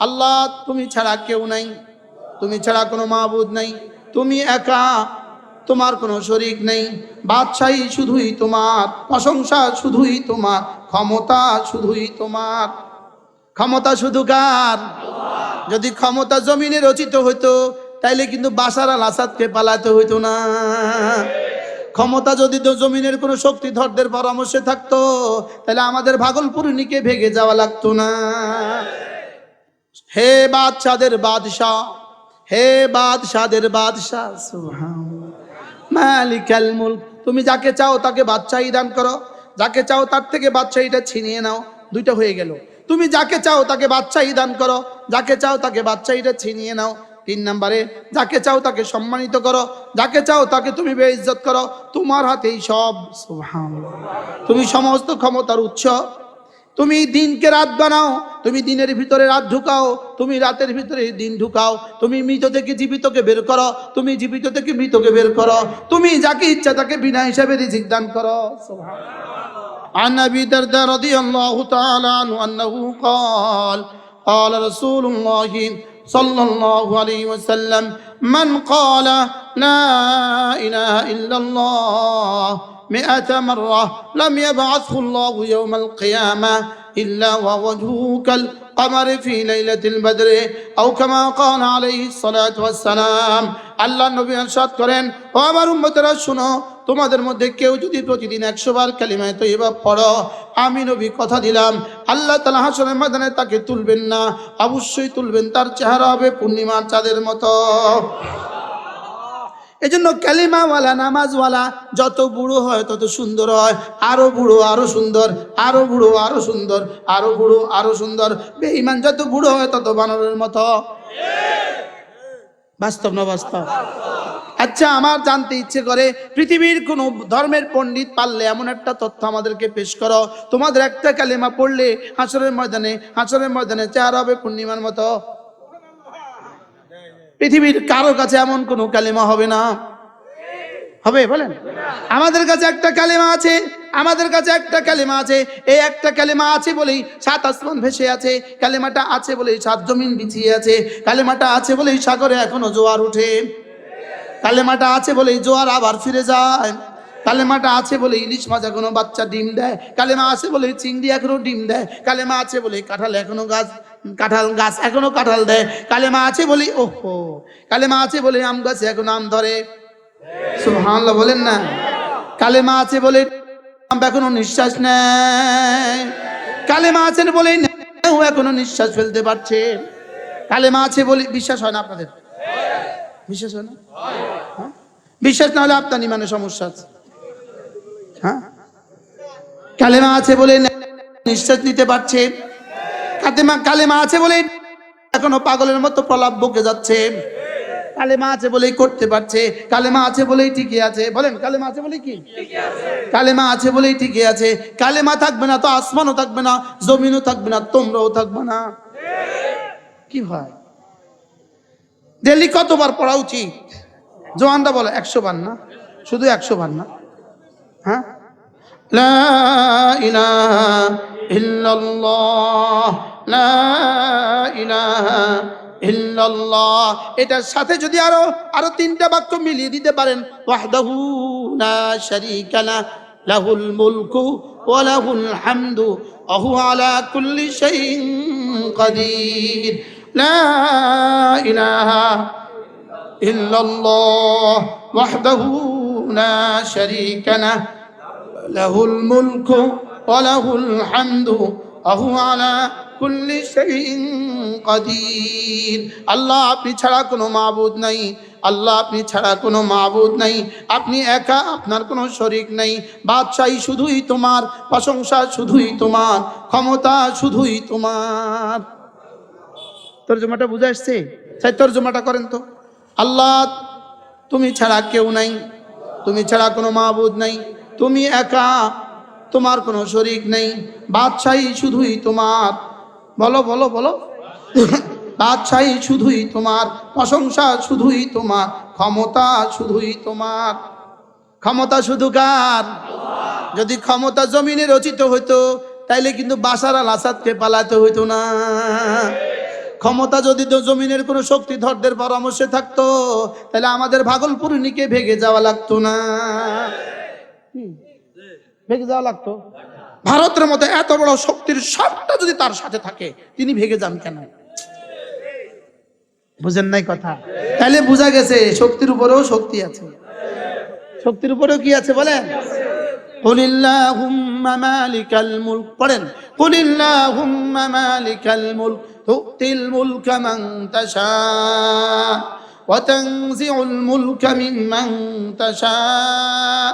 আল্লাহ, তুমি ছাড়া কেউ নাই। তুমি ছাড়া কোনো মাহবুদ নাই। তুমি একা, তোমার কোনো শরিক নেই। বাদশাহী শুধুই তোমার, প্রশংসা শুধুই তোমার, ক্ষমতা শুধুই তোমার। ক্ষমতা শুধু কার? যদি ক্ষমতা জমিনে রচিত হইতো, তাইলে কিন্তু বাসার আল আসাদকে পালাতে হইতো না। ক্ষমতা যদি জমিনের কোনো শক্তি শক্তিধরদের পরামর্শে থাকতো তাহলে আমাদের ভাগলপুরনিকে ভেগে যাওয়া লাগতো না। হে বাদশাদের বাদশাহ, হে বাদশাদের বাদশাহ। মালিকাল মুলক, তুমি যাকে চাও তাকে বাদশাহী দান করো, যাকে চাও তার থেকে বাদশাহীটা ছিনিয়ে নাও, দুইটা হয়ে গেল তুমি যাকে চাও তাকে বাদশাহী দান করো, যাকে চাও তাকে বাদশাহীটা ছিনিয়ে নাও তিন নম্বরে, যাকে চাও তাকে সম্মানিত করো, যাকে চাও তাকে তুমি বেইজ্জত করো, তোমার হাতেই সব। তুমি সমস্ত ক্ষমতার উৎস তুমি দিনকে রাত বানাও তুমি দিনের ভিতরে রাত ঢুকাও তুমি রাতের ভিতরে দিন ঢুকাও তুমি মৃত থেকে জীবিতকে বের করো তুমি জীবিত থেকে মৃতকে বের করো তুমি যাকে ইচ্ছা তাকে বিনা হিসাবে রিজিক দান করো عن ابي الدرداء رضي الله تعالى عنه انه قال قال رسول الله صلى الله عليه وسلم من قال لا اله الا الله مئة مرة لم يبعثه الله يوم القيامة إلا ووجهه كالقمر في ليلة البدر أو كما قال عليه الصلاة والسلام আল্লাহ নবী আরশাদ করেন ও আমার উম্মতেরা শুনো তোমাদের মধ্যে কেউ যদি প্রতিদিন একশো বার কালিমায় তৈবা পড়ো আমি নবী কথা দিলাম আল্লাহ তালা হাসনের ময়দানে তাকে তুলবেন না অবশ্যই তুলবেন তার চেহারা হবে পূর্ণিমার চাঁদের মতো এই জন্য কালিমাওয়ালা, নামাজওয়ালা যত বুড়ো হয় তত সুন্দর হয়। আরও বুড়ো, আরও সুন্দর, আরও বুড়ো, আরও সুন্দর, আরও বুড়ো, আরও সুন্দর। বেঈমান যত বুড়ো হয় তত বানরের মতো। বাস্তব না বাস্তব? আচ্ছা আমার জানতে ইচ্ছে করে, পৃথিবীর কোন ধর্মের পণ্ডিত পারলে এমন একটা তথ্য আমাদেরকে পেশ করো। তোমাদের একটা কালিমা পড়লে হাসরের ময়দানে হাসরের ময়দানে চেহারা হবে পূর্ণিমার মতো। পৃথিবীর কারও কাছে এমন কোনো কালিমা হবে না। হবে, বলেন। আমাদের কাছে একটা কালিমা আছে, আমাদের কাছে একটা কালিমা আছে, এই একটা কালিমা আছে বলেই সাত আসমান ভেসে আছে, কালিমাটা আছে বলেই সাত জমিন বিছিয়ে আছে, কালিমাটা আছে বলেই সাগরে এখনও জোয়ার উঠে, কালেমাটা আছে বলেই জোয়ার আবার ফিরে যায়। কালেমাটা আছে বলে ইলিশ মাছ এখনও বাচ্চা ডিম দেয়। কালেমা আছে বলে চিংড়ি এখনও ডিম দেয়। কালেমা আছে বলে কাঁঠাল এখনও গাছ কাঁঠাল গাছ এখনও কাঁঠাল দেয়। কালেমা আছে বলে ওহো। কালেমা আছে বলে আম গাছে এখনও আম ধরে। সুবহানাল্লাহ বলেন না। কালেমা আছে বলে এখনও নিঃশ্বাস নেয়। কালেমা আছেন বলে এখনও নিঃশ্বাস ফেলতে পারছে। কালেমা আছে বলে বিশ্বাস হয় না আপনাদের? বিশ্বাস হয় না? হ্যাঁ? বিশ্বাস না হলে আপনার ইমানে সমস্যা আছে। হ্যাঁ? কালেমা আছে বলে নিঃশ্বাস নিতে পারছে। কালেমা কালেমা আছে বলে এখনও পাগলের মতো প্রলাপ বকে যাচ্ছে। কালেমা আছে বলেই করতে পারছে। কালেমা আছে বলেই ঠিকই আছে। বলেন, কালেমা আছে বলেই কি? কালেমা আছে বলেই ঠিকই আছে। কালেমা থাকবে না তো আসমানও থাকবে না, জমিনও থাকবে না, তোমরাও থাকবে না। কি হয়? ডেলি কতবার পড়া উচিত? জোয়ানরা বলে একশো বার না? শুধু একশো বার না? হ্যাঁ লা ইলাহা ইল্লাল্লাহ লা ইলাহা ইল্লাল্লাহ এটার সাথে যদি আরো আরো তিনটা বাক্য মিলিয়ে দিতে পারেন ওয়াহদাহু লা শারীকা লা লাহুল মুলকু ওয়া লাহুল হামদু ওয়া হুয়া আলা কুল্লি শাইইন কাদির লা ইলাহা إلا الله وحده لا شريك له লাহুল মুলকু ওয়া লাহুল হামদু, আহু আলা কুল্লি শাইইন কাদির। আল্লাহ আপনি ছাড়া কোনো মাবুদ নাই, আল্লাহ আপনি ছাড়া কোনো মাবুদ নাই, আপনি একা, আপনার কোনো শরিক নাই। বাদশাহী শুধুই তোমার, প্রশংসা শুধুই তোমার, ক্ষমতা শুধুই তোমার। তর্জমাটা বুঝে আসছে? তাই তর্জমাটা করেন তো। আল্লাহ, তুমি ছাড়া কেউ নাই, তুমি ছাড়া কোনো মাহবুদ নাই। তুমি একা, তোমার কোনো শরিক নেই। বাদশাহী শুধুই তোমার। বলো বলো বলো। বাদশাহী শুধুই তোমার, প্রশংসা শুধুই তোমার, ক্ষমতা শুধুই তোমার। ক্ষমতা শুধু কার? যদি ক্ষমতা জমিনে রচিত হইতো, তাইলে কিন্তু বাসার আল আসাদকে পালাতে হইতো না। ক্ষমতা যদি জমিনের কোনো শক্তি শক্তিধরদের পরামর্শে থাকতো তাহলে আমাদের ভাগলপুর নিকে ভেগে যাওয়া লাগতো না। হুম, ভেগে যাওয়া লাগতো ভারতের মতো এত বড় শক্তির সবটা যদি তার সাথে থাকে তিনি ভেগে যান কেন বুঝেন নাই কথা তাহলে বোঝা গেছে শক্তির উপরেও শক্তি আছে শক্তির উপরেও কি আছে বলেন قل اللهم مالك الملك পড়েন قل اللهم مالك الملك تؤتي الملك من تشاء وتنزع الملك ممن تشاء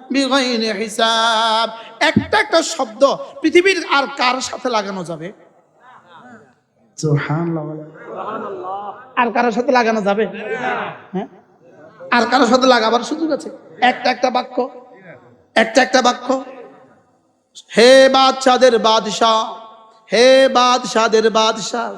বিগৈর হিসাব। একটা একটা শব্দ পৃথিবীর আর কার সাথে লাগানো যাবে? আর কারোর সাথে লাগানো যাবে? হ্যাঁ? আর কারোর সাথে লাগাবার সুযোগ আছে? একটা একটা বাক্য। একটা একটা বাক্য। হে বাদশাদের বাদশাহ হে বাদশাদের বাদশাহ।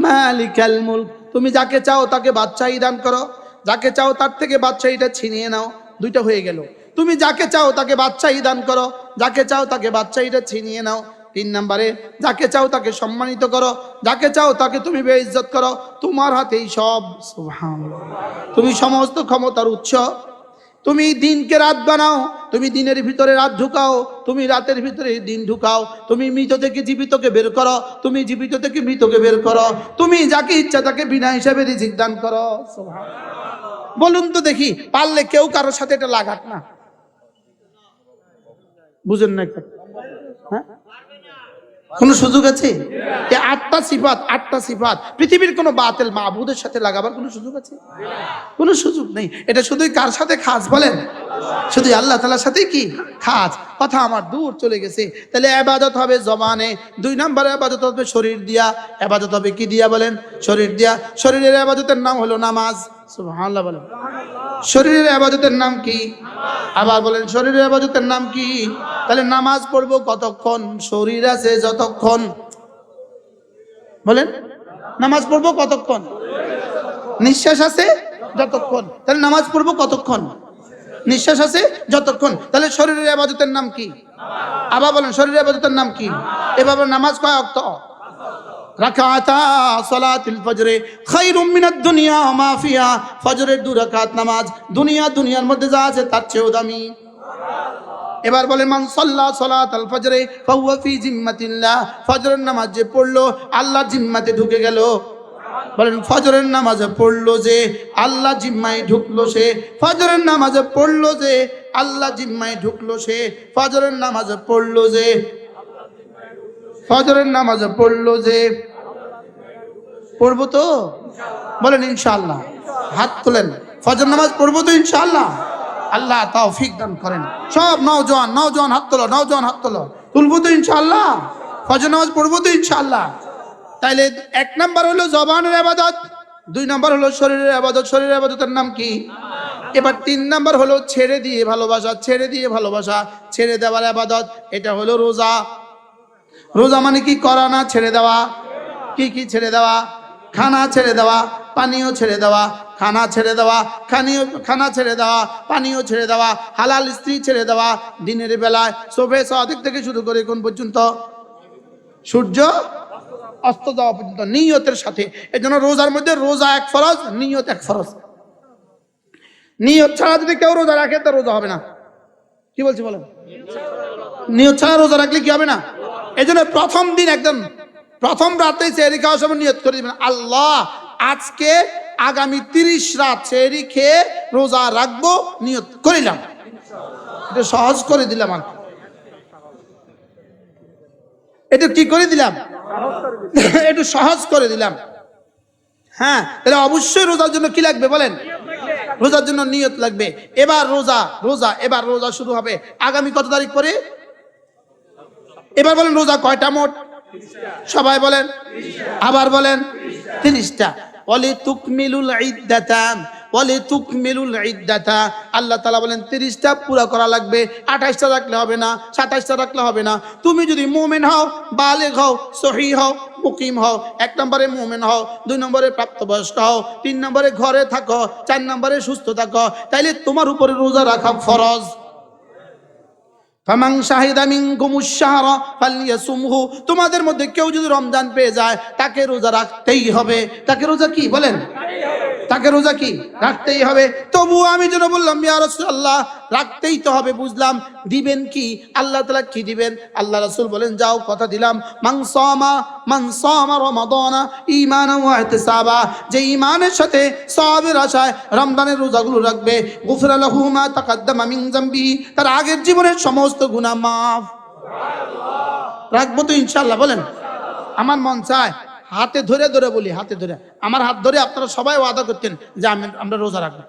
মালিকাল মুলক তুমি যাকে চাও তাকে বাদশাহী দান করো। যাকে চাও তার থেকে বাদশাহীটা ছিনিয়ে নাও। দুইটা হয়ে গেল। তুমি যাকে চাও তাকে বাচ্চাই দান করো, যাকে চাও তাকে বাচ্চাইটা ছিনিয়ে নাও। তিন নম্বরে, যাকে চাও তাকে সম্মানিত করো, যাকে চাও তাকে তুমি বে বেইজ্জত করো। তোমার হাতেই সব তুমি সমস্ত ক্ষমতার উৎস তুমি দিনকে রাত বানাও, তুমি দিনের ভিতরে রাত ঢুকাও, তুমি রাতের ভিতরে দিন ঢুকাও, তুমি মৃত থেকে জীবিতকে বের করো, তুমি জীবিত থেকে মৃতকে বের করো, তুমি যাকে ইচ্ছা তাকে বিনা হিসাবে রিজিক দান করো। বলুন তো দেখি, পারলে কেউ কারোর সাথে এটা লাগাক না? বুঝেন না? হ্যাঁ? কোন সুযোগ আছে? আটটা সিফাত আটটা সিফাত। পৃথিবীর কোনো বাতিল মাহবুদের সাথে লাগাবার কোনো সুযোগ আছে? কোনো সুযোগ নেই। এটা শুধুই কার সাথে খাস বলেন? শুধু আল্লাহ তালার সাথে কি? খাস। কথা আমার দূর চলে গেছে। তাহলে আবাদত হবে জবানে। দুই নম্বরে আবাদত হবে শরীর দিয়া। আবাদত হবে কি দিয়া বলেন? শরীর দিয়া। শরীরের আবাদতের নাম হলো নামাজ। শরীরের আবাদতের নাম কি? আবার বলেন, শরীরের আবাদতের নাম কি? তাহলে নামাজ পড়ব কতক্ষণ? শরীর আছে যতক্ষণ। বলেন, নামাজ পড়ব কতক্ষণ? নিঃশ্বাস আছে যতক্ষণ। তাহলে নামাজ পড়ব কতক্ষণ? নিঃশ্বাস আছে যতক্ষণ। তাহলে শরীরের আবাদতের নাম কি? আবার বলেন, শরীরের আবাদতের নাম কি? এভাবে নামাজ কয় অক্ত? দুনিয়া ওয়া মা ফজরের নামাজ, দুনিয়া দুনিয়ার মধ্যে যা আছে এবার বলে নামাজ যে পড়ল আল্লাহর জিম্মাতে ঢুকে গেল। বলেন, ফজরের নামাজে পড়ল যে আল্লাহ জিম্মায় ঢুকলো সে। ফজরের নামাজে পড়ল যে আল্লাহ জিম্মায় ঢুকলো সে। ফজরের নামাজে পড়ল যে, ফজরের নামাজে পড়ল যে পড়ব তো? বলেন ইনশাল্লাহ হাত তোলেন। ফজর নামাজ পড়ব তো ইনশাল্লাহ আল্লাহ তাও ফিক দান করেন। সব নওজোয়ান নওজোয়ান হাত তোলো, নওজোয়ান হাত তোলো। তুলবো তো ইনশাল্লাহ ফজর নামাজ পড়ব তো ইনশাল্লাহ তাইলে এক নাম্বার হলো জবানের আবাদত, দুই নাম্বার হলো শরীরের আবাদত। শরীরের আবাদতের নাম কি? এবার তিন নাম্বার হলো ছেড়ে দিয়ে ভালোবাসা, ছেড়ে দিয়ে ভালোবাসা, ছেড়ে দেওয়ার আবাদত। এটা হলো রোজা। রোজা মানে কি? করা না ছেড়ে দেওয়া? কি কি ছেড়ে দেওয়া? খানা ছেড়ে দেওয়া, পানীয় ছেড়ে দেওয়া, খানা ছেড়ে দেওয়া, খানীয়, খানা ছেড়ে দেওয়া, পানীয় ছেড়ে দেওয়া, হালাল স্ত্রী ছেড়ে দেওয়া, দিনের বেলায় সোফে সাদিক থেকে শুরু করে কোন পর্যন্ত? সূর্য অস্ত যাওয়া পর্যন্ত, নিয়তের সাথে। এই জন্য রোজার মধ্যে রোজা এক ফরজ, নিয়ত এক ফরজ। নিয়ত ছাড়া যদি কেউ রোজা রাখে, তো রোজা হবে না। কি বলছি বলেন? নিয়ত ছাড়া রোজা রাখলে কি হবে না? এই জন্য প্রথম দিন একদম প্রথম রাতে সেহরি খাওয়ার সময় নিয়ত করে দিবেন, আল্লাহ, আজকে আগামী তিরিশ রাত সেহরি খেয়ে রোজা রাখব। নিয়ত করিলাম। এটা সহজ করে দিলাম আর এটা কি করে দিলাম? একটু সহজ করে দিলাম। হ্যাঁ তাহলে অবশ্যই রোজার জন্য কি লাগবে বলেন? রোজার জন্য নিয়ত লাগবে। এবার রোজা রোজা, এবার রোজা শুরু হবে। আগামী কত তারিখ পরে? এবার বলেন রোজা কয়টা মোট? সবাই বলেন, আবার বলেন, তিরিশটা। বলে তুকমিলুল ইদ্দাতান বলে তুকমিলুল ইদ্দাতা। আল্লাহ তালা বলেন, তিরিশটা পুরো করা লাগবে, আঠাশটা রাখলে হবে না, সাতাশটা রাখলে হবে না। তুমি যদি মোমেন হও, বালেগ হও, সহি হও, মুকিম হও, এক নম্বরে মোমেন হও, দুই নম্বরে প্রাপ্তবয়স্ক হও, তিন নম্বরে ঘরে থাকো, চার নম্বরে সুস্থ থাকো, তাইলে তোমার উপরে রোজা রাখা ফরজ। ফামাং শাহিদা মিনকুমুশ শাহরা ফালিয়াসুমহু তোমাদের মধ্যে কেউ যদি রমজান পেয়ে যায়, তাকে রোজা রাখতেই হবে। তাকে রোজা কি বলেন? তাকে রোজা কি? রাখতেই হবে। তবু আমি যেন বললাম, ইয়া রাসূলুল্লাহ রাখতেই তো হবে, বুঝলাম। দিবেন কি? আল্লাহ তাআলা কি দিবেন? আল্লাহ রাসূল বলেন, যাও, কথা দিলাম। মান সামা মান সামা রমাদানা ঈমানান ওয়া ইহতিসাবা যে ঈমানের সাথে সওয়াবের আশায় রমজানের রোজাগুলো রাখবে। গুফরা লাহু মা তাকাদ্দামা মিন তার আগের জীবনের সমস্ত গুনাহ মাফ। রাখব তো ইনশাআল্লাহ, বলেন। আমার মন চায় হাতে ধরে ধরে বলি হাতে ধরে। আমার হাত ধরে আপনারা সবাই ওয়াদা করতেন যে আমি আমরা রোজা রাখব।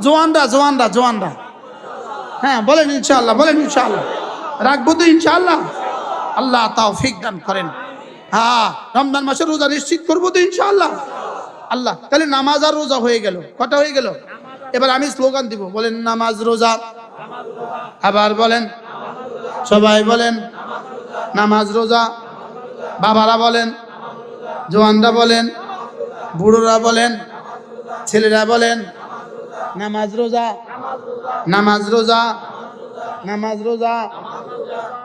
জোয়ানরা জোয়ানরা জোয়ানরা। হ্যাঁ বলেন ইনশাআল্লাহ বলেন ইনশাআল্লাহ। রাখব তো ইনশাআল্লাহ। আল্লাহ তাও ফিক দান করেন। হ্যাঁ রমজান মাসে রোজা নিশ্চিত করব তো ইনশাআল্লাহ। আল্লাহ তাহলে নামাজ আর রোজা হয়ে গেল। কটা হয়ে গেল? এবার আমি স্লোগান দিব। বলেন নামাজ রোজা। আবার বলেন সবাই বলেন নামাজ রোজা। বাবারা বলেন জোয়ানরা বলেন, বুড়োরা বলেন, ছেলেরা বলেন, নামাজ রোজা নামাজ রোজা নামাজ রোজা।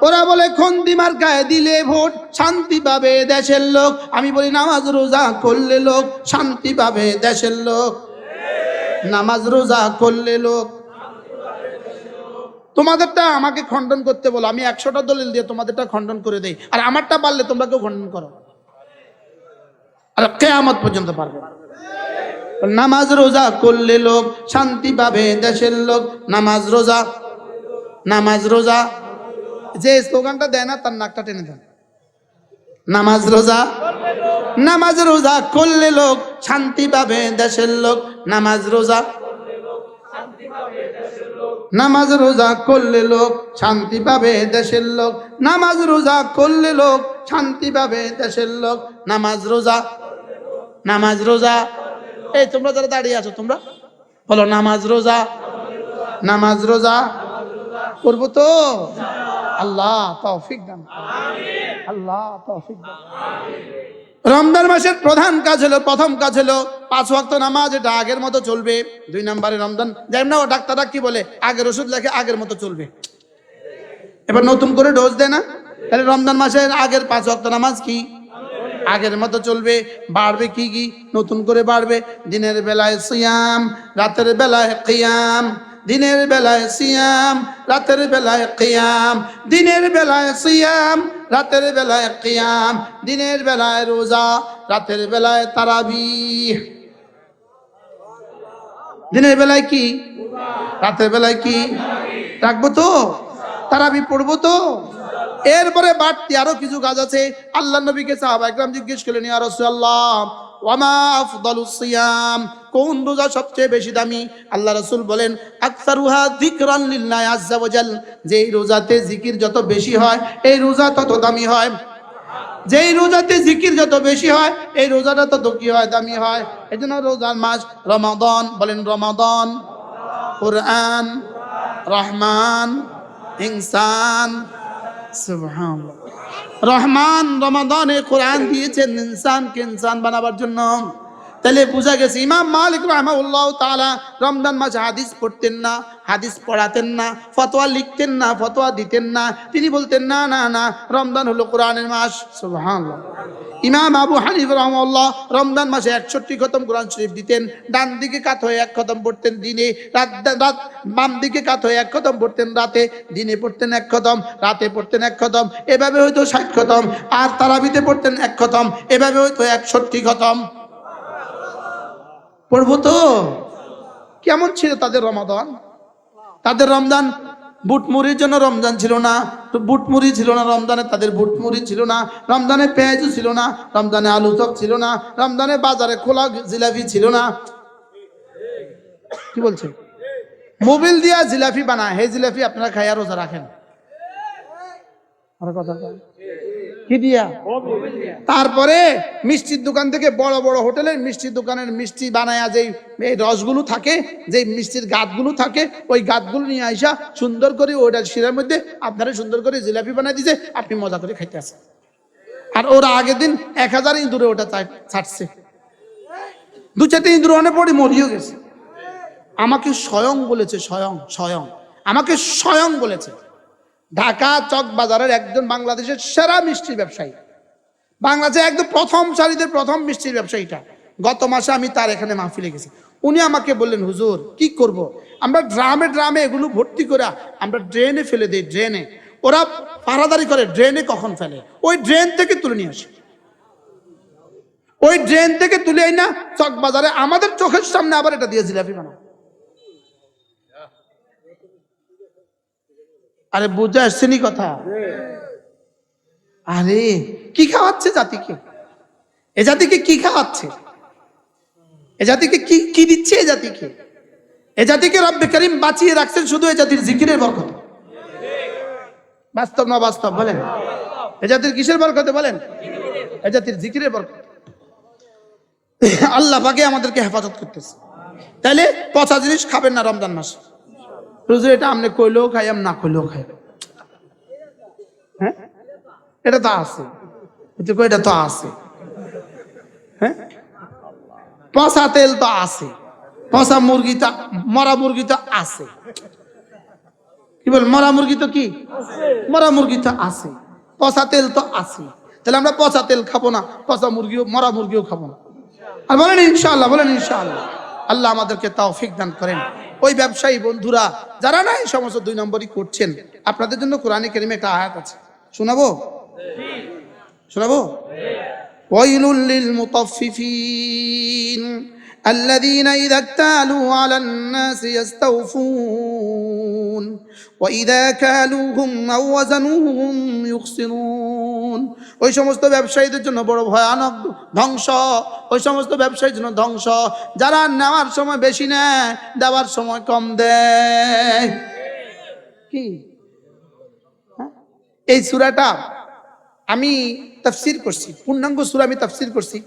ওরা বলে খন্দিমার গায়ে দিলে ভোট, শান্তি পাবে দেশের লোক। আমি বলি, নামাজ রোজা করলে লোক, শান্তি পাবে দেশের লোক। নামাজ রোজা করলে লোক। তোমাদেরটা আমাকে খণ্ডন করতে বলো, আমি একশোটা দলিল দিয়ে তোমাদেরটা খণ্ডন করে দেই। আর আমারটা পারলে তোমরা কেউ খণ্ডন করো। আর কেয়ামত পর্যন্ত পারবে। নামাজ রোজা করলে লোক শান্তি পাবে, দেশের লোক নামাজ রোজা নামাজ রোজা। যে স্লোগানটা দেয় না, তার নাকটা টেনে দেন। নামাজ রোজা নামাজ রোজা করলে লোক শান্তি পাবে, দেশের লোক নামাজ রোজা। নামাজ রোজা করলে লোক শান্তি পাবে, দেশের লোক। নামাজ রোজা করলে লোক শান্তি পাবে, দেশের লোক নামাজ রোজা। নামাজ রোজা। এই, তোমরা যারা দাঁড়িয়ে আছো, তোমরা বলো, নামাজ রোজা? নামাজ রোজা? করব তো? আল্লাহ তৌফিক দান। আল্লাহ তৌফিক দান। রমজান মাসের প্রধান কাজ হলো, প্রথম কাজ হলো, পাঁচ ওয়াক্ত নামাজ, এটা আগের মতো চলবে। দুই নম্বরে রমজান যেমন না, ও ডাক্তাররা কি বলে? আগের ওষুধ লেখে আগের মতো চলবে। এবার নতুন করে ডোজ দেয় না? তাহলে রমজান মাসের আগের পাঁচ ওয়াক্ত নামাজ কি? আগের মতো চলবে, বাড়বে কি কি? নতুন করে বাড়বে। দিনের বেলায় সিয়াম, রাতের বেলায় কিয়াম। দিনের বেলায় সিয়াম, রাতের বেলায় কিয়াম। দিনের বেলায় সিয়াম, রাতের বেলায় কিয়াম। দিনের বেলায় রোজা, রাতের বেলায় তারাবিহ। দিনের বেলায় কি? রাতের বেলায় কি? রাখব তো? তারাবি পড়ব তো? এরপরে বাড়তি আরও কিছু কাজ আছে। আল্লাহ নবীকে সাহাবা একরাম জিজ্ঞেস করলেন, ইয়া রাসূলুল্লাহ ওয়ামা কোন রোজা সবচেয়ে বেশি দামি? আল্লাহ রাসূল বলেন, আকসারুহা যিকরান লিল্লাহি আযজা ওয়াজাল। যেই রোজাতে জিকির যত বেশি হয়, এই রোজা তত দামি হয়। যেই রোজাতে জিকির যত বেশি হয়, এই রোজাটা তত কি হয়, দামি হয়? এই জন্য রোজার মাস রমাদন, বলেন রমাদন। কোরআন, রহমান, ইনসান রহমান রমাদানে কোরআন দিয়েছেন ইনসানকে ইনসান বানাবার জন্য। তাহলে বোঝা গেছে ইমাম মালিক রহমাউল্লাহ তালা রমজান মাসে হাদিস পড়তেন না, হাদিস পড়াতেন না, ফতোয়া লিখতেন না, ফতোয়া দিতেন না। তিনি বলতেন, না না না, রমজান হলো কোরআনের মাস। সুবহানাল্লাহ। ইমাম আবু হানিফ রহমাল্লাহ রমজান মাসে একষট্টি খতম কোরআন শরীফ দিতেন, ডান দিকে কাত হয়ে এক খতম পড়তেন দিনে, রাত রাত বাম দিকে কাত হয়ে এক খতম পড়তেন রাতে, দিনে পড়তেন এক খতম, রাতে পড়তেন এক খতম, এভাবে হয়তো ষাট খতম, আর তারাবিতে পড়তেন এক খতম, এভাবে হয়তো একষট্টি খতম। পড়ব তো? কেমন ছিল তাদের রমাদান? তাদের রমজান বুটমুড়ির জন্য রমজান ছিল না। তো বুটমুড়ি ছিল না রমজানে, তাদের বুটমুড়ি ছিল না। রমজানে পেঁয়াজও ছিল না, রমজানে আলু চপ ছিল না, রমজানে বাজারে খোলা জিলাপি ছিল না। কি বলছে? মোবিল দিয়া জিলাপি বানায় হে জিলাপি আপনারা খাইয়া রোজা রাখেন। আর কথা। কি দিয়া? তারপরে মিষ্টির দোকান থেকে বড় বড় হোটেলের মিষ্টির দোকানের মিষ্টি বানায়া যেই এই রসগুলো থাকে যে মিষ্টির গাতগুলো থাকে, ওই গাতগুলো নিয়ে আইসা সুন্দর করে ওইটা শিরার মধ্যে আপনারা সুন্দর করে জিলাপি বানাই দিছে, আপনি মজা করে খাইতে আসেন আর ওরা আগের দিন এক হাজার ইঁদুরে ওটা ছাড়ছে। দু চারটে ইঁদুর অনেক পরে মরিও গেছে। আমাকে স্বয়ং বলেছে, স্বয়ং স্বয়ং। আমাকে স্বয়ং বলেছে। ঢাকা চক বাজারের একজন বাংলাদেশের সেরা মিষ্টির ব্যবসায়ী। বাংলাদেশে একদম প্রথম সারিদের প্রথম মিষ্টির ব্যবসায়ীটা। গত মাসে আমি তার এখানে মাহফিলে গেছি। উনি আমাকে বললেন, হুজুর, কি করব। আমরা ড্রামে ড্রামে এগুলো ভর্তি করে আমরা ড্রেনে ফেলে দিই ড্রেনে ওরা পাহারাদারি করে ড্রেনে কখন ফেলে? ওই ড্রেন থেকে তুলে নিয়ে আসে। ওই ড্রেন থেকে তুলে না চক বাজারে আমাদের চোখের সামনে আবার এটা দিয়ে জিলাপি আরে বুঝে আসছেনি কথা? আরে, কি খাওয়াচ্ছে জাতিকে? এ জাতিকে কি খাওয়াচ্ছে? এ জাতিকে কি কি দিচ্ছে এ জাতিকে? এ জাতিকে রব্বে করিম বাঁচিয়ে রাখছেন শুধু এ জাতির জিকিরের বরকত। বাস্তব না বাস্তব, বলেন। এ জাতির কিসের বরকতে বলেন? এ জাতির জিকিরের বরকত। আল্লাহ পাকে আমাদেরকে হেফাজত করতেছে। তাহলে পচা জিনিস খাবেন না রমজান মাসে। রোজে এটা আপনি কইলেও খাই আম না কইলেও খাই। হ্যাঁ? এটা তো আছে। এটা তো আছে। হ্যাঁ? পচা তেল তো আছে। পচা মুরগি তো, মরা মুরগি তো আছে। কি বল, মরা মুরগি তো কি? মরা মুরগি তো আছে। পচা তেল তো আছে। তাহলে আমরা পচা তেল খাব না, পচা মুরগিও, মরা মুরগিও খাব না। আর বলেন ইনশাআল্লাহ বলেন ইনশাআল্লাহ। আল্লাহ আমাদেরকে তৌফিক দান করেন ওই ব্যবসায়ী বন্ধুরা যারা না এই সমস্ত দুই নম্বরই করছেন আপনাদের জন্য কোরআনে কেরিমে একটা আয়াত আছে শোনাবো শোনাবো ওয়াইলুল লিল মুতাফফিফিন الذين إذا اكتالوا على الناس يستوفون ওয়াইদা কালুহুম আও ওয়াজানুহুম ইউখসিরুন ওই সমস্ত ব্যবসায়ীদের জন্য বড় ভয়ানক ধ্বংস। ওই সমস্ত ব্যবসায়ীর জন্য ধ্বংস। যারা নেওয়ার সময় বেশি নেয়, দেওয়ার সময় কম দেয়। কি? হ্যাঁ? এই সুরাটা আমি তাফসির করছি, পূর্ণাঙ্গ সুরা আমি তাফসির করছি।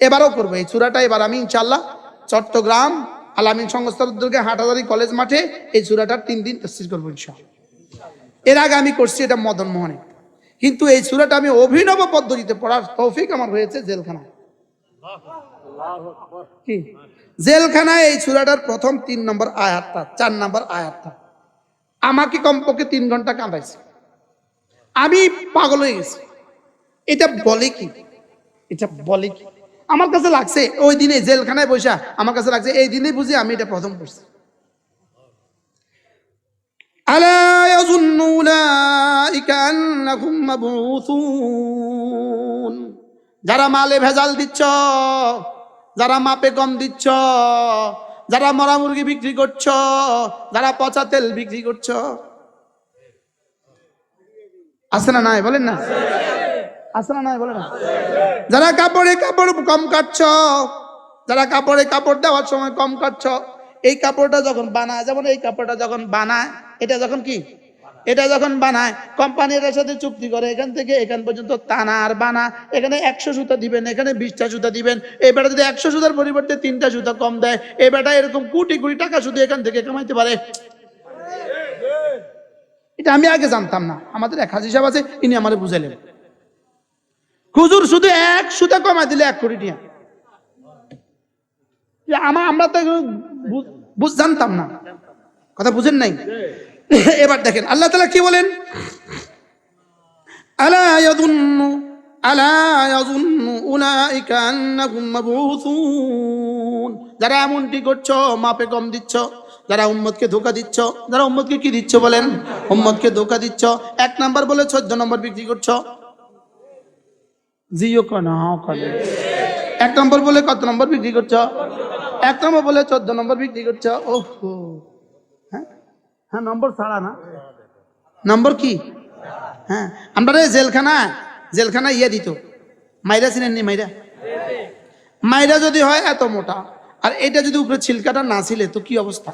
এবারও করব এই সুরাটা এবার আমি ইনশাল্লাহ চট্টগ্রাম আলামিন সংস্থার উদ্যোগে হাটাদারি কলেজ মাঠে এই সুরাটার তিন দিন তাফসির করব এর আগে আমি করছি এটা মদন মোহনে। কিন্তু এই সুরাটা আমি অভিনব পদ্ধতিতে পড়ার তৌফিক আমার হয়েছে জেলখানায়। কি? জেলখানায় এই সুরাটার প্রথম তিন নম্বর আয়াতটা, চার নম্বর আয়াতটা। আমাকে কমপক্ষে তিন ঘণ্টা কাঁদাইছে। আমি পাগল হয়ে গেছি। এটা বলে কি? এটা বলে কি? আমার কাছে লাগছে, ওই দিনে জেলখানায় বসা আমার কাছে লাগছে, এই দিনে বুঝি আমি এটা প্রথম করছি যারা মালে ভেজাল দিচ্ছ, যারা মাপে কম দিচ্ছ, যারা মরা মুরগি বিক্রি করছ, যারা পচা তেল বিক্রি করছ। আছে না নাই? বলেন না? আছে না নাই বলেন না? যারা কাপড়ে কাপড় কম কাটছ, যারা কাপড়ে কাপড় দেওয়ার সময় কম কাটছ, এই কাপড়টা যখন বানায়, যেমন এই কাপড়টা যখন বানায়, এটা যখন কি? এটা যখন বানায় কোম্পানি এটার সাথে চুক্তি করে, এখান থেকে এখান পর্যন্ত টানা আর বানা, এখানে একশো সুতা দিবেন, এখানে বিশটা সুতা দিবেন, এই বেটা যদি একশো সুতার পরিবর্তে তিনটা সুতা কম দেয়, এই বেটা এরকম কোটি কোটি টাকা শুধু এখান থেকে কামাইতে পারে। এটা আমি আগে জানতাম না, আমাদের এক হাজি সাহেব আছে, ইনি আমারে বুঝাইলেন। হুজুর শুধু এক সুতা কমাই দিলে এক কোটি টিয়া যে আমা- আমরা তো বুঝ জানতাম না। কথা বুঝেন নাই? এবার দেখেন, আল্লাহ তালা কি বলেন? যারা এমনটি করছ, মাপে কম দিচ্ছ, যারা উম্মতকে ধোকা দিচ্ছ, যারা উম্মতকে কি দিচ্ছ বলেন? উম্মতকে ধোকা দিচ্ছ। এক নাম্বার বলে চোদ্দ নম্বর বিক্রি করছ। জিও কেন হাও করে। এক নম্বর বলে কত নম্বর বিক্রি করছ? এক নম্বর বলে চোদ্দ নম্বর বিক্রি করছ। ওহো। হ্যাঁ? হ্যাঁ নম্বর ছাড়া না। নম্বর কি? হ্যাঁ আমরা জেলখানা জেলখানা ইয়ে দিত। মাইরা ছিলেননি মাইরা? মাইরা যদি হয় এত মোটা। আর এটা যদি উপরে ছিলকাটা না ছিলে, তো কি অবস্থা?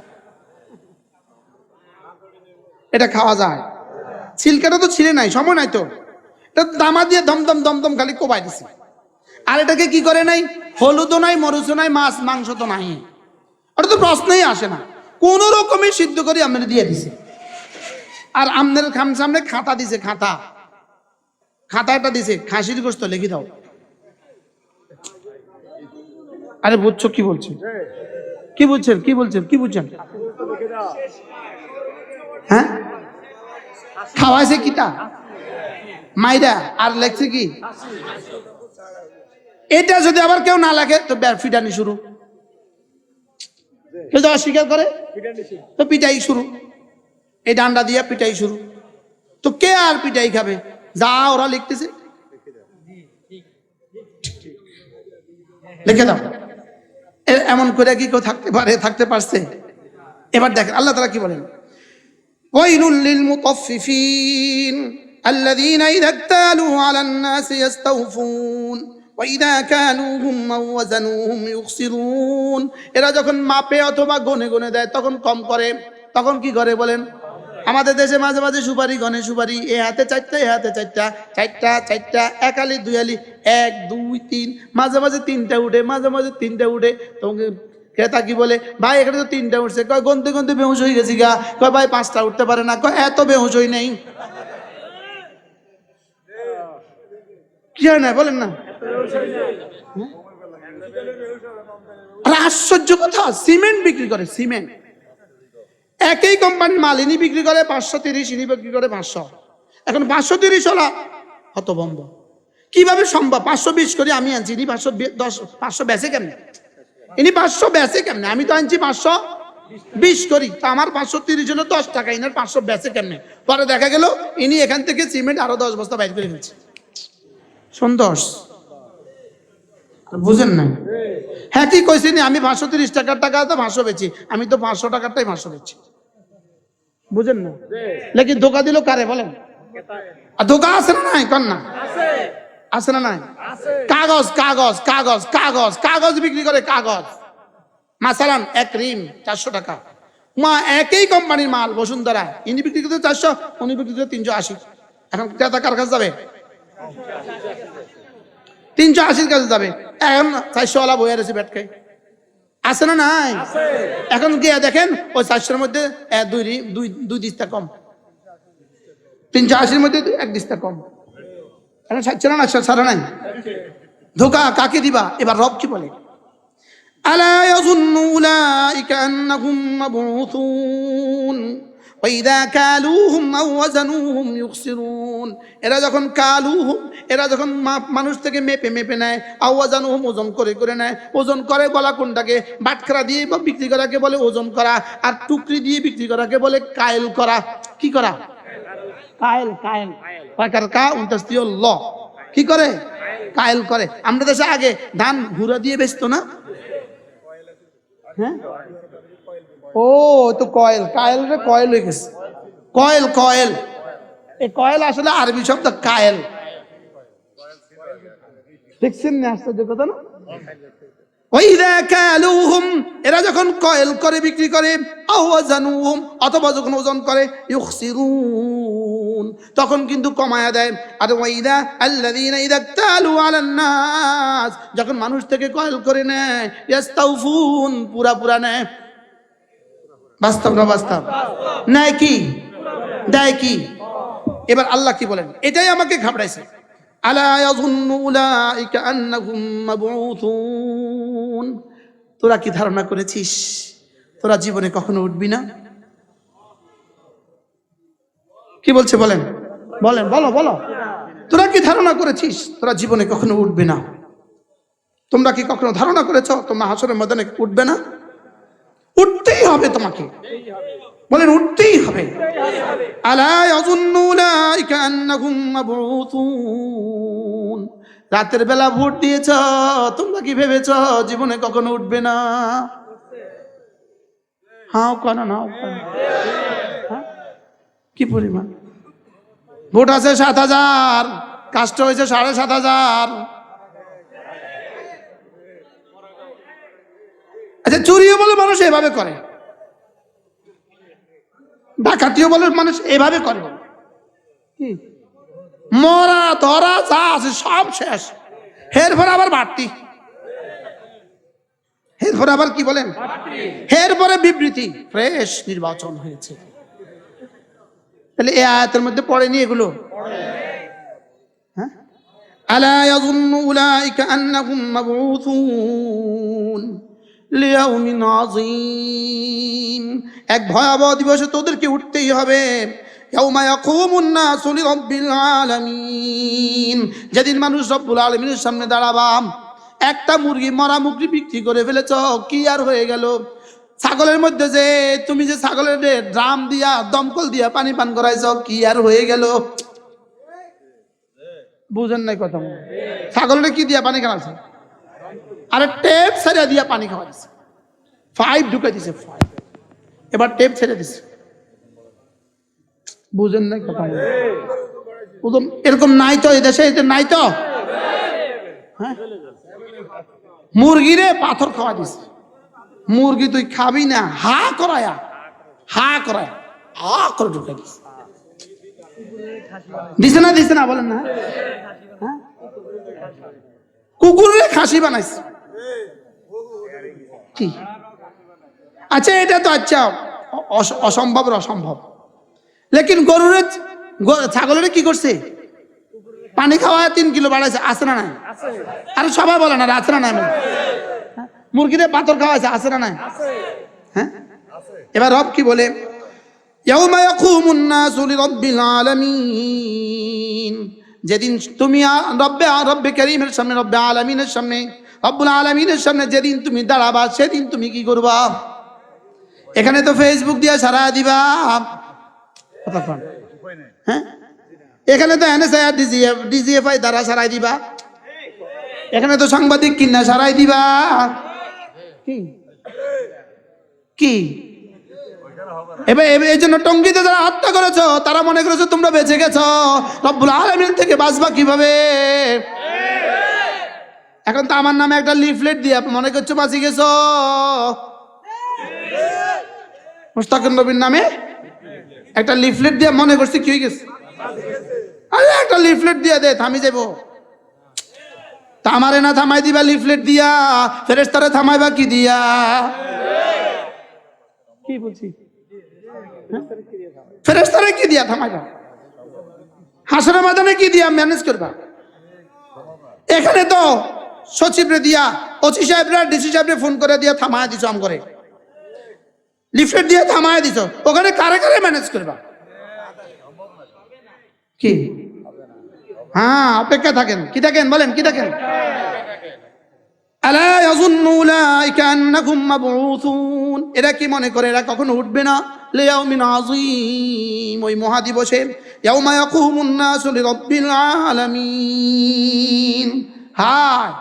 এটা খাওয়া যায়। ছিলকাটা তো ছিলে নাই, সময় নাই তো। এটা দামা দিয়ে দমদম দমদম খালি কোবাই দিছে। আর এটাকে কি করে নাই? হলুদও নাই, মরুচও নাই, মাছ মাংস তো নাই। ওটা তো প্রশ্নই আসে না। কোন রকমে সিদ্ধ করে আমরা দিয়ে দিছে। আর আমনের খাম সামনে খাতা দিছে, খাতা। খাতা একটা দিছে, খাসির গোস্ত লিখে দাও। আরে বুঝছ কি বলছেন? কি বলছেন? কি বলছেন? কি বুঝছেন? হ্যাঁ? খাওয়াইছে কিটা? মাইরা আর লেখছে কি? এটা যদি আবার কেউ না লাগে তো ফিটানি শুরু। কেউ অস্বীকার করে। তো পিটাই শুরু। এই ডান্ডা দিয়া পিটাই শুরু। তো কে আর পিটাই খাবে? যা ওরা লিখতেছে। লিখে দাও। এমন করে কি কেউ থাকতে পারে থাকতে পারছে? এবার দেখেন আল্লাহ তারা কি বলেন? ওয়াইলুল লিল মুতাফফিফিন। الذين إذا اكتالوا على الناس يستوفون وإذا كالوهم أو وزنوهم يخسرون এরা যখন মাপে অথবা গনে গনে দেয় তখন কম করে তখন কি করে বলেন আমাদের দেশে মাঝে মাঝে সুপারি গনে সুপারি এ হাতে চারটা এ হাতে চারটা চারটা চারটা এক আলি দুই আলি এক দুই তিন মাঝে মাঝে তিনটা উঠে মাঝে মাঝে তিনটা উঠে তোমাকে ক্রেতা কি বলে ভাই এখানে তো তিনটা উঠছে কয় গনতে গনতে বেহুশ হয়ে গেছি গা কয় ভাই পাঁচটা উঠতে পারে না কয় এত বেহুশ হই নেই কি হয় বলেন না? আরে আশ্চর্য কথা, সিমেন্ট বিক্রি করে, সিমেন্ট। একই কোম্পানির মাল ইনি বিক্রি করে পাঁচশো তিরিশ, ইনি বিক্রি করে পাঁচশো। এখন পাঁচশো তিরিশ হলা হতবম্ব কীভাবে সম্ভব? পাঁচশো বিশ করে আমি আনছি, ইনি পাঁচশো দশ, পাঁচশো বেচে কেমনে? ইনি পাঁচশো বেচে কেমনে? আমি তো আনছি পাঁচশো বিশ করি, তা আমার পাঁচশো তিরিশ জন্য দশ টাকা, ইনার পাঁচশো বেচে কেমনে? পরে দেখা গেল, ইনি এখান থেকে সিমেন্ট আরও দশ বস্তা বাইর করে ফেলছে। সুন্দর বুঝেন না হ্যাঁ কি কইছি আমি পাঁচশো তিরিশ টাকার টাকা তো পাঁচশো বেচি। আমি তো পাঁচশো টাকারটাই পাঁচশো বেচি। বুঝেন না লেকিন ধোকা দিল কারে বলেন? ধোকা আছে না নাই? কন না? আছে না নাই? কাগজ কাগজ কাগজ কাগজ কাগজ বিক্রি করে কাগজ। মাসালান এক রিম চারশো টাকা। মা, একই কোম্পানির মাল বসুন্ধরা। ইনি বিক্রি করতে চারশো, উনি বিক্রি করতে তিনশো আশি। এখন ক্রেতা কার কাছে যাবে? তিনশো আশির কাছে যাবে। এখন চারশো ওলা বইয়া রয়েছে ব্যাট খাই। আছে না নাই? এখন গিয়ে দেখেন? ওই চারশোর মধ্যে দুই দুই দুই দিস্তা কম। তিনশো আশির মধ্যে এক দিস্তা কম। এখন চারশো না সারা নাই? ধোকা কাকে দিবা? এবার রব কি বলে? আলা ইয়াজুন্নু উলাইকা আন্নাহুম মাবউথুন। এরা যখন কালুহুম, এরা যখন মানুষ থেকে মেপে মেপে নেয় আওয়াজানুহুম ওজন করে করে নেয়, ওজন করে গলা কোনটাকে? বাটখারা দিয়ে বা বিক্রি করাকে বলে ওজন করা, আর টুকরি দিয়ে বিক্রি করাকে বলে কায়েল করা। কি করা? কায়েল কায়েল। কয়টার কা? উনতাস্তীয় ল। কি করে? কায়েল করে। আমরা দেশে আগে ধান ঘুরা দিয়ে বেচতো না? হ্যাঁ? ও, তো কয়েল, কায়েল রে কয়েল হয়ে গেছে। Coil coil. এই কয়েল আসলে আরবি শব্দ কায়েল। দেখছেন না আশ্চর্য কথা না এরা যখন কয়েল করে, বিক্রি করে অথবা যখন ওজন করে তখন কিন্তু কমায়া দেয়। আর ওয়াইদা আল্লাযীনা যখন মানুষ থেকে কয়েল করে নেয় পুরা পুরা নেয়। বাস্তব না বাস্তব? নেয় কি? দেয় কি? এবার আল্লাহ কি বলেন? এটাই আমাকে ঘাবড়াইছে। তোরা কি ধারণা করেছিস? তোরা জীবনে কখনো উঠবি না? কি বলছে বলেন? বলেন, বলো বলো। তোরা কি ধারণা করেছিস? তোরা জীবনে কখনো উঠবি না। তোমরা কি কখনো ধারণা করেছ? তোমরা হাসরের ময়দানে উঠবে না? উঠতেই হবে তোমাকে। বলেন, উঠতেই হবে। রাতের বেলা ভোট দিয়েছ, তোমরা কি ভেবেছ জীবনে কখনো উঠবে না? হাও কেন না হ্যাঁ? কি পরিমাণ? ভোট আছে সাত হাজার, কাস্ট হয়েছে সাড়ে সাত হাজার। চুরিও বলে মানুষ এভাবে করে। ডাকাতিও বলে মানুষ এভাবে করে। মরা, ধরা, যা আছে সব শেষ। এরপর আবার বাড়তি। এরপর আবার কি বলেন? এরপরে বিবৃতি। ফ্রেশ নির্বাচন হয়েছে। তাহলে এই আয়াতের মধ্যে পড়েনি এগুলো? হ্যাঁ? আলা ইয়াযুন্নু উলাইকা আন্নাহুম মাবউথুন। এক ভয়াবহ দিবসে তোদেরকে উঠতেই হবে। যেদিন মানুষ রব্বুল আলামিনের সামনে দাঁড়াবাম একটা মুরগি মরা মুরগি বিক্রি করে ফেলেছ, কি আর হয়ে গেল? ছাগলের মধ্যে যে, তুমি যে ছাগলের ড্রাম দিয়া, দমকল দিয়া পানি পান করাইছ, কি আর হয়ে গেল? বুঝেন নাই কথা ছাগলের কি দিয়া পানি খাওয়াছে আরে টেপ ছেড়ে দিয়া পানি খাওয়া দিছে। ফাইভ ঢুকে দিছে, ফাইভ। এবার টেপ ছেড়ে দিছে। বুঝেন নাই কথা এরকম নাই তো এই দেশে এটা নাই তো? হ্যাঁ? মুরগিরে পাথর খাওয়া দিছে। মুরগি তুই খাবি না, হা করায়া হা করায়া, হা করে ঢুকে দিছে। দিছে না দিছে না, বলেন না। হ্যাঁ? কুকুরে খাসি বানাইছে। কি? আচ্ছা এটা তো আচ্ছা অসম্ভব অসম্ভব। লেকিন গরুর ছাগলের কি করছে? পানি খাওয়া তিন কিলো বাড়াইছে, আছে না নাই? আর সবাই বলে না আছে না নাই? মুরগিতে পাথর খাওয়াইছে, আছে না নাই? হ্যাঁ? এবার রব কি বলে? যেদিন তুমি রব্বে রব্বে করিমের সামনে, রব্বে আলমিনের সামনে রব্বুল আলামিনের সামনে যেদিন তুমি দাঁড়াবা, সেদিন তুমি কি করবা? এখানে তো ফেসবুক দিয়ে সারা দিবা। হ্যাঁ? এখানে তো এনএসআই ডিজিএফ ডিজিএফআই দ্বারা সারাই দিবা। এখানে তো সাংবাদিক কিনা সারাই দিবা। কি? এবার এই জন্য টঙ্গিতে যারা হত্যা করেছ, তারা মনে করেছ তোমরা বেঁচে গেছো। রব্বুল আলমিন থেকে বাঁচবা কীভাবে? এখন তো আমার নামে একটা লিফলেট দিয়ে মনে করছ বাঁচি গেছো? মুস্তাকিম নবীর নামে একটা লিফলেট দিয়ে মনে করছি কি হয়ে গেছে? আরে একটা লিফলেট দিয়ে দে থামি যাব তামারে না থামাই দিবা লিফলেট দিয়া ফেরেস্তারে থামাইবা কি দিয়া? কি বলছি? ফেরেস্তারে কি দিয়া থামাইবা? হাসনের মাদানে কি দিয়া ম্যানেজ করবা? এখানে তো সচিবরে দিয়া, ওসি সাহেবরা, ডিসি সাহেবরে ফোন করে দিয়া থামায় দিছ আম করে লিফলেট দিয়ে থামায় দিছ। ওখানে কারে কারে ম্যানেজ করবা? কি? হ্যাঁ অপেক্ষা থাকেন। কি থাকেন বলেন, কি থাকেন এরা কি মনে করে? এরা কখনো উঠবে না? লিয়াউমিন আযীম। ওই মহাদিবসে, ইয়াউমা ইয়াকুমুন নাসু লিরাব্বিল আলামিন। হায়!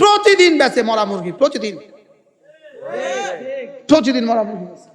প্রতিদিন বেচে মরা মুরগি প্রতিদিন প্রতিদিন মরা মুরগি বেচে।